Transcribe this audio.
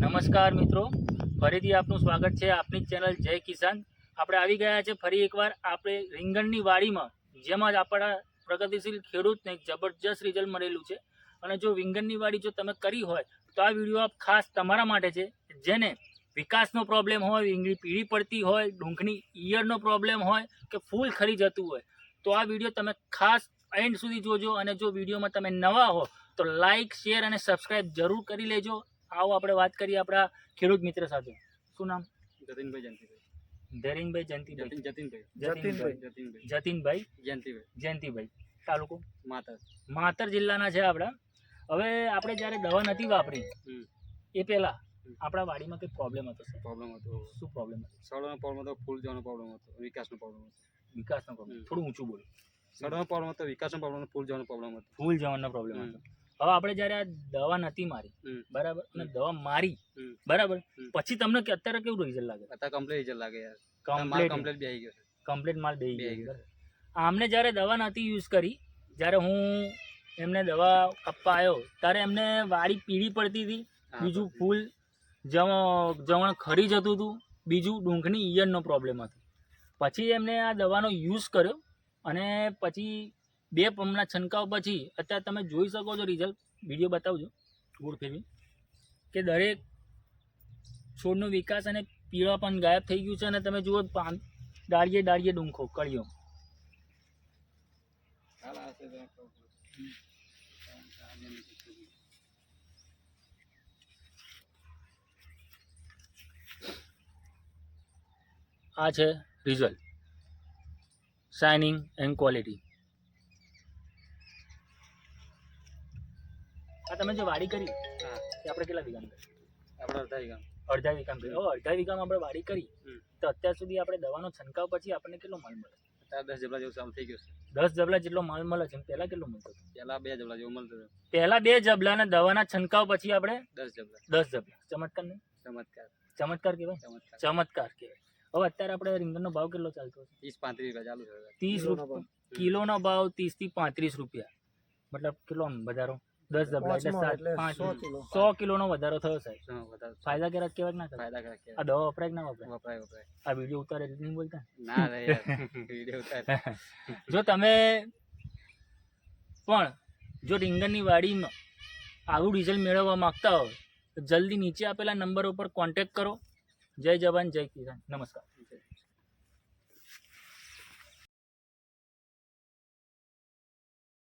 નમસ્કાર મિત્રો. ફરીથી આપનું સ્વાગત છે આપની ચેનલ જય કિસાન. આપણે આવી ગયા છે ફરી એકવાર આપણે રીંગણની વાડીમાં, જેમાં જ આપણા પ્રગતિશીલ ખેડૂતને જબરજસ્ત રિઝલ્ટ મળેલું છે. અને જો રીંગણની વાડી જો તમે કરી હોય, તો આ વીડિયો આપ ખાસ તમારા માટે છે, જેને વિકાસનો પ્રોબ્લેમ હોય, રીંગણી પીળી પડતી હોય ડુંખની ઈયળનો પ્રોબ્લેમ હોય, કે ફૂલ ખરી જતું હોય, તો આ વીડિયો તમે ખાસ એન્ડ સુધી જોજો. અને જો વિડીયોમાં તમે નવા હો, તો લાઈક શેર અને સબસ્ક્રાઈબ જરૂર કરી લેજો. આવો આપણે વાત કરીએ આપણા ખેડૂત મિત્ર સાથે. શું નામ? જતીનભાઈ જયંતિભાઈ. ધરીનભાઈ જયંતિભાઈ. જતીન જતીનભાઈ. જતીનભાઈ. જતીનભાઈ. જતીનભાઈ? જયંતિભાઈ. જયંતિભાઈ. તાલુકો? માતર. માતર જિલ્લાના છે આપણા. હવે આપણે જ્યારે દવા નથી વાપરી એ પહેલા આપણા વાડીમાં કંઈક પ્રોબ્લેમ હતો સર? પ્રોબ્લેમ હતો. શું પ્રોબ્લેમ હતો? સડોનો પ્રોબ્લેમ હતો ફૂલ જવાનો પ્રોબ્લેમ હતો વિકાસનો પ્રોબ્લેમ હતો. વિકાસનો પ્રોબ્લેમ થોડું ઊંચું બોલો. સડોનો પ્રોબ્લેમ હતો વિકાસનો પ્રોબ્લેમ ફૂલ જવાનો પ્રોબ્લેમ હતો. ફૂલ જવાનો પ્રોબ્લેમ હતો. હવે આપણે જ્યારે આ દવા નથી મારી બરાબર? અને દવા મારી બરાબર? પછી તમને કે અત્યારે કેવું રિઝલ્ટ લાગે? અત્યારે કમ્પ્લીટ રિઝલ્ટ લાગે યાર. કમ્પ્લીટ કમ્પ્લીટ બેહી ગયો કમ્પ્લીટ માલ બેહી ગયો. આમને જ્યારે દવા નથી યુઝ કરી જ્યારે હું એમને દવા આપવા આવ્યો ત્યારે એમને વાડી પીળી પડતી હતી બીજું ફૂલ જવણ ખરી જતું હતું બીજું ડુંખની ઈયરનો પ્રોબ્લેમ હતો. પછી એમને આ દવાનો યુઝ કર્યો અને પછી બે પંપના છંટકાવ પછી અત્યારે તમે જોઈ શકો છો રિઝલ્ટ વીડિયો બતાવજો. ગોળ ફેરવી. કે દરેક છોડનો વિકાસ અને પીળા પણ ગાયબ થઈ ગયું છે અને તમે જુઓ પાન ડાળીએ ડાળીએ ડુંખો કળીઓ. આ છે રિઝલ્ટ શાઇનિંગ એન્ડ ક્વોલિટી આ તમે જે વાડી કરી એ આપણે કેટલા વીઘાની કરી? આપણે અડધા વીઘા અડધા વીઘામાં કરી. અડધા વીઘામાં આપણે વાડી કરી. તો અત્યાર સુધી આપણે દવાનો છંટકાવ પછી આપણને કેટલો માલ મળે? અત્યારે દસ જબલા જેવું ચાલુ થઈ ગયું છે. દસ જબલા જેટલો માલ મળે છે પહેલાં કેટલો મળતો પહેલા બે જબલા જેવું મળતો પહેલા બે જબલાના દવાના છંટકાવ પછી આપણે દસ જબલા. દસ જબલા. ચમત્કાર નહીં? ચમત્કાર. ચમત્કાર કહેવાય? ચમત્કાર. ચમત્કાર કહેવાય. હવે અત્યારે આપણે રીંગણનો ભાવ કેટલો ચાલતો છે? ત્રીસ પાંત્રીસ રૂપિયા ચાલુ છે. ત્રીસ રૂપિયા કિલોનો ભાવ. ત્રીસથી પાંત્રીસ રૂપિયા. મતલબ કેટલો વધારો? દસ જબલા એટલે સાત સો કિલોનો વધારો થયો સાહેબ. ફાયદાકારક કહેવાય ના ફાયદાકારક આ. દવા વપરાય ના વપરાય? વપરાય વપરાય. આ વીડિયો ઉતારે નહીં બોલતા? ના રે વીડિયો ઉતારે. જો તમે પણ જો રીંગણની વાડીમાં આવું રિઝલ્ટ મેળવવા માંગતા હો તો જલ્દી નીચે આપેલા નંબર ઉપર કોન્ટેક્ટ કરો. જય જવાન જય કિસાન. નમસ્કાર.